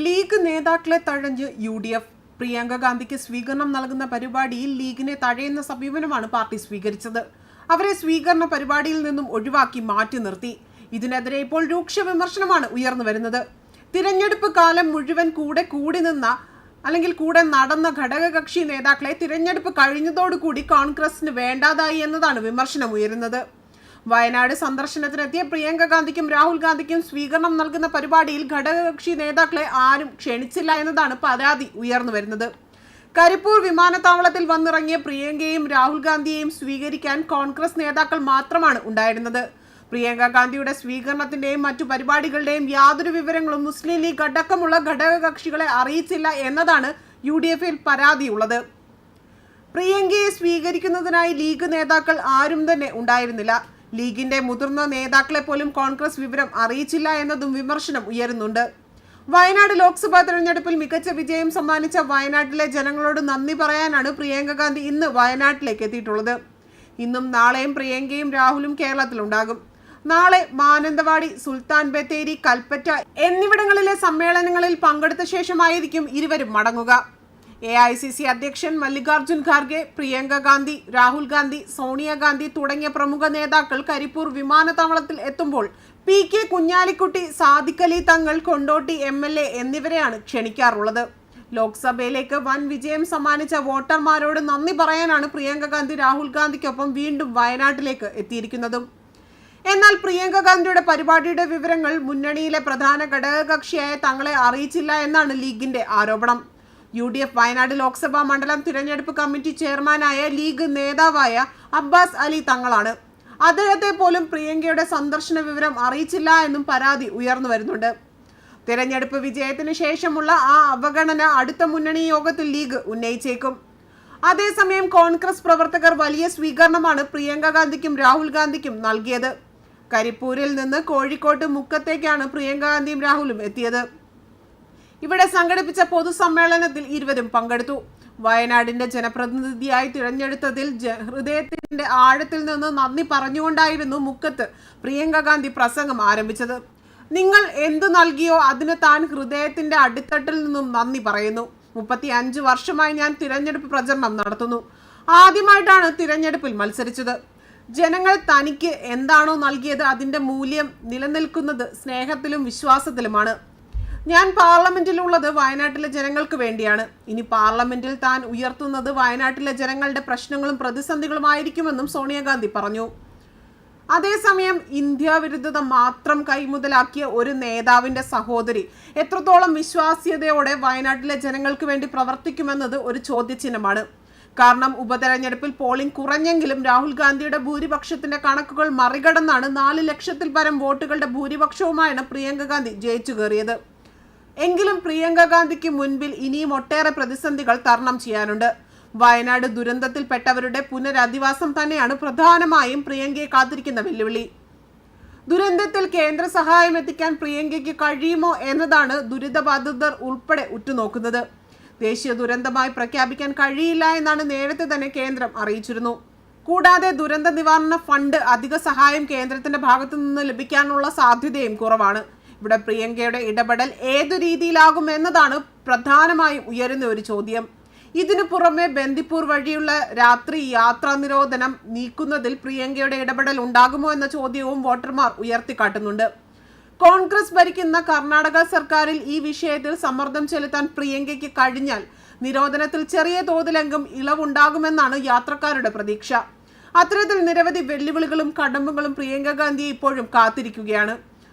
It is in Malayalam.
ലീഗ് നേതാക്കളെ തഴഞ്ഞ് യു ഡി എഫ്. പ്രിയങ്ക ഗാന്ധിക്ക് സ്വീകരണം നൽകുന്ന പരിപാടിയിൽ ലീഗിനെ തഴയുന്ന സമീപനമാണ് പാർട്ടി സ്വീകരിച്ചത്. അവരെ സ്വീകരണ പരിപാടിയിൽ നിന്നും ഒഴിവാക്കി മാറ്റി നിർത്തി. ഇതിനെതിരെ ഇപ്പോൾ രൂക്ഷ വിമർശനമാണ് ഉയർന്നു വരുന്നത്. തിരഞ്ഞെടുപ്പ് കാലം മുഴുവൻ കൂടെ കൂടി നിന്ന അല്ലെങ്കിൽ കൂടെ നടന്ന ഘടകകക്ഷി നേതാക്കളെ തിരഞ്ഞെടുപ്പ് കഴിഞ്ഞതോടുകൂടി കോൺഗ്രസിന് വേണ്ടാതായി എന്നതാണ് വിമർശനം ഉയരുന്നത്. വയനാട് സന്ദർശനത്തിനെത്തിയ പ്രിയങ്ക ഗാന്ധിക്കും രാഹുൽ ഗാന്ധിക്കും സ്വീകരണം നൽകുന്ന പരിപാടിയിൽ ഘടകകക്ഷി നേതാക്കളെ ആരും ക്ഷണിച്ചില്ല എന്നതാണ് പരാതി ഉയർന്നു വരുന്നത്. കരിപ്പൂർ വിമാനത്താവളത്തിൽ വന്നിറങ്ങിയ പ്രിയങ്കയെയും രാഹുൽ ഗാന്ധിയെയും സ്വീകരിക്കാൻ കോൺഗ്രസ് നേതാക്കൾ മാത്രമാണ് ഉണ്ടായിരുന്നത്. പ്രിയങ്ക ഗാന്ധിയുടെ സ്വീകരണത്തിന്റെയും മറ്റു പരിപാടികളുടെയും യാതൊരു വിവരങ്ങളും മുസ്ലിം ലീഗ് അടക്കമുള്ള ഘടകകക്ഷികളെ അറിയിച്ചില്ല എന്നതാണ് യു ഡി എഫിൽ പരാതിയുള്ളത്. പ്രിയങ്കയെ സ്വീകരിക്കുന്നതിനായി ലീഗ് നേതാക്കൾ ആരും തന്നെ ഉണ്ടായിരുന്നില്ല. ലീഗിന്റെ മുതിർന്ന നേതാക്കളെ പോലും കോൺഗ്രസ് വിവരം അറിയിച്ചില്ല എന്നതും വിമർശനം ഉയരുന്നുണ്ട്. വയനാട് ലോക്സഭാ തെരഞ്ഞെടുപ്പിൽ മികച്ച വിജയം സമ്മാനിച്ച വയനാട്ടിലെ ജനങ്ങളോട് നന്ദി പറയാനാണ് പ്രിയങ്ക ഗാന്ധി ഇന്ന് വയനാട്ടിലേക്ക് എത്തിയിട്ടുള്ളത്. ഇന്നും നാളെയും പ്രിയങ്കയും രാഹുലും കേരളത്തിലുണ്ടാകും. നാളെ മാനന്തവാടി സുൽത്താൻ ബത്തേരി കൽപ്പറ്റ എന്നിവിടങ്ങളിലെ സമ്മേളനങ്ങളിൽ പങ്കെടുത്ത ശേഷമായിരിക്കും ഇരുവരും മടങ്ങുക. എ ഐ സി സി അധ്യക്ഷൻ മല്ലികാർജുൻ ഖാർഗെ പ്രിയങ്ക ഗാന്ധി രാഹുൽ ഗാന്ധി സോണിയാഗാന്ധി തുടങ്ങിയ പ്രമുഖ നേതാക്കൾ കരിപ്പൂർ വിമാനത്താവളത്തിൽ എത്തുമ്പോൾ P K Kunhalikutty Sadiqali Thangal Kondotty M L A എന്നിവരെയാണ് ക്ഷണിക്കാറുള്ളത്. ലോക്സഭയിലേക്ക് വൻ വിജയം സമ്മാനിച്ച വോട്ടർമാരോട് നന്ദി പറയാനാണ് പ്രിയങ്ക ഗാന്ധി രാഹുൽ ഗാന്ധിക്കൊപ്പം വീണ്ടും വയനാട്ടിലേക്ക് എത്തിയിരിക്കുന്നതും. എന്നാൽ പ്രിയങ്ക ഗാന്ധിയുടെ പരിപാടിയുടെ വിവരങ്ങൾ മുന്നണിയിലെ പ്രധാന ഘടകകക്ഷിയായ തങ്ങളെ അറിയിച്ചില്ല എന്നാണ് ലീഗിന്റെ ആരോപണം. U D F Wayanad Lok Sabha മണ്ഡലം തിരഞ്ഞെടുപ്പ് കമ്മിറ്റി ചെയർമാനായ ലീഗ് നേതാവായ അബ്ബാസ് അലി തങ്ങളാണ്. അദ്ദേഹത്തെ പോലും പ്രിയങ്കയുടെ സന്ദർശന വിവരം അറിയിച്ചില്ല എന്നും പരാതി ഉയർന്നു വരുന്നുണ്ട്. തിരഞ്ഞെടുപ്പ് വിജയത്തിന് ശേഷമുള്ള ആ അവഗണന അടുത്ത മുന്നണി യോഗത്തിൽ ലീഗ് ഉന്നയിച്ചേക്കും. അതേസമയം കോൺഗ്രസ് പ്രവർത്തകർ വലിയ സ്വീകരണമാണ് പ്രിയങ്ക ഗാന്ധിക്കും രാഹുൽ ഗാന്ധിക്കും നൽകിയത്. കരിപ്പൂരിൽ നിന്ന് കോഴിക്കോട്ട് മുക്കത്തേക്കാണ് പ്രിയങ്ക ഗാന്ധിയും രാഹുലും എത്തിയത്. ഇവിടെ സംഘടിപ്പിച്ച പൊതുസമ്മേളനത്തിൽ ഇരുവരും പങ്കെടുത്തു. വയനാടിന്റെ ജനപ്രതിനിധിയായി തിരഞ്ഞെടുത്തതിൽ ഹൃദയത്തിന്റെ ആഴത്തിൽ നിന്ന് നന്ദി പറഞ്ഞുകൊണ്ടായിരുന്നു മുക്കത്ത് പ്രിയങ്ക ഗാന്ധി പ്രസംഗം ആരംഭിച്ചത്. നിങ്ങൾ എന്തു നൽകിയോ അതിന് താൻ ഹൃദയത്തിന്റെ അടിത്തട്ടിൽ നിന്നും നന്ദി പറയുന്നു. മുപ്പത്തി അഞ്ച് വർഷമായി ഞാൻ തിരഞ്ഞെടുപ്പ് പ്രചരണം നടത്തുന്നു. ആദ്യമായിട്ടാണ് തിരഞ്ഞെടുപ്പിൽ മത്സരിച്ചത്. ജനങ്ങൾ തനിക്ക് എന്താണോ നൽകിയത് അതിന്റെ മൂല്യം നിലനിൽക്കുന്നത് സ്നേഹത്തിലും വിശ്വാസത്തിലുമാണ്. ഞാൻ പാർലമെന്റിലുള്ളത് വയനാട്ടിലെ ജനങ്ങൾക്ക് വേണ്ടിയാണ്. ഇനി പാർലമെന്റിൽ താൻ ഉയർത്തുന്നത് വയനാട്ടിലെ ജനങ്ങളുടെ പ്രശ്നങ്ങളും പ്രതിസന്ധികളുമായിരിക്കുമെന്നും സോണിയാഗാന്ധി പറഞ്ഞു. അതേസമയം ഇന്ത്യ വിരുദ്ധത മാത്രം കൈമുതലാക്കിയ ഒരു നേതാവിന്റെ സഹോദരി എത്രത്തോളം വിശ്വാസ്യതയോടെ വയനാട്ടിലെ ജനങ്ങൾക്ക് വേണ്ടി പ്രവർത്തിക്കുമെന്നത് ഒരു ചോദ്യചിഹ്നമാണ്. കാരണം ഉപതെരഞ്ഞെടുപ്പിൽ പോളിംഗ് കുറഞ്ഞെങ്കിലും രാഹുൽ ഗാന്ധിയുടെ ഭൂരിപക്ഷത്തിന്റെ കണക്കുകൾ മറികടന്നാണ് നാല് ലക്ഷത്തിൽ പരം വോട്ടുകളുടെ ഭൂരിപക്ഷവുമായാണ് പ്രിയങ്ക ഗാന്ധി ജയിച്ചു കയറിയത്. എങ്കിലും പ്രിയങ്ക ഗാന്ധിക്ക് മുൻപിൽ ഇനിയും ഒട്ടേറെ പ്രതിസന്ധികൾ തരണം ചെയ്യാനുണ്ട്. വയനാട് ദുരന്തത്തിൽപ്പെട്ടവരുടെ പുനരധിവാസം തന്നെയാണ് പ്രധാനമായും പ്രിയങ്കയെ കാത്തിരിക്കുന്ന വെല്ലുവിളി. ദുരന്തത്തിൽ കേന്ദ്ര സഹായം എത്തിക്കാൻ പ്രിയങ്കയ്ക്ക് കഴിയുമോ എന്നതാണ് ദുരിതബാധിതർ ഉൾപ്പെടെ ഉറ്റുനോക്കുന്നത്. ദേശീയ ദുരന്തമായി പ്രഖ്യാപിക്കാൻ കഴിയില്ല എന്നാണ് നേരത്തെ തന്നെ കേന്ദ്രം അറിയിച്ചിരുന്നു. കൂടാതെ ദുരന്ത നിവാരണ ഫണ്ട് അധിക സഹായം കേന്ദ്രത്തിന്റെ ഭാഗത്തു നിന്ന് ലഭിക്കാനുള്ള സാധ്യതയും കുറവാണ്. ഇവിടെ പ്രിയങ്കയുടെ ഇടപെടൽ ഏതു രീതിയിലാകും എന്നതാണ് പ്രധാനമായും ഉയരുന്ന ഒരു ചോദ്യം. ഇതിനു പുറമെ ബന്ദിപ്പൂർ വഴിയുള്ള രാത്രി യാത്രാ നിരോധനം നീക്കുന്നതിൽ പ്രിയങ്കയുടെ ഇടപെടൽ ഉണ്ടാകുമോ എന്ന ചോദ്യവും വോട്ടർമാർ ഉയർത്തിക്കാട്ടുന്നുണ്ട്. കോൺഗ്രസ് ഭരിക്കുന്ന കർണാടക സർക്കാരിൽ ഈ വിഷയത്തിൽ സമ്മർദ്ദം ചെലുത്താൻ പ്രിയങ്കയ്ക്ക് കഴിഞ്ഞാൽ നിരോധനത്തിൽ ചെറിയ തോതിലെങ്കും ഇളവുണ്ടാകുമെന്നാണ് യാത്രക്കാരുടെ പ്രതീക്ഷ. അത്തരത്തിൽ നിരവധി വെല്ലുവിളികളും കടമ്പുകളും പ്രിയങ്ക ഗാന്ധിയെ ഇപ്പോഴും കാത്തിരിക്കുകയാണ്.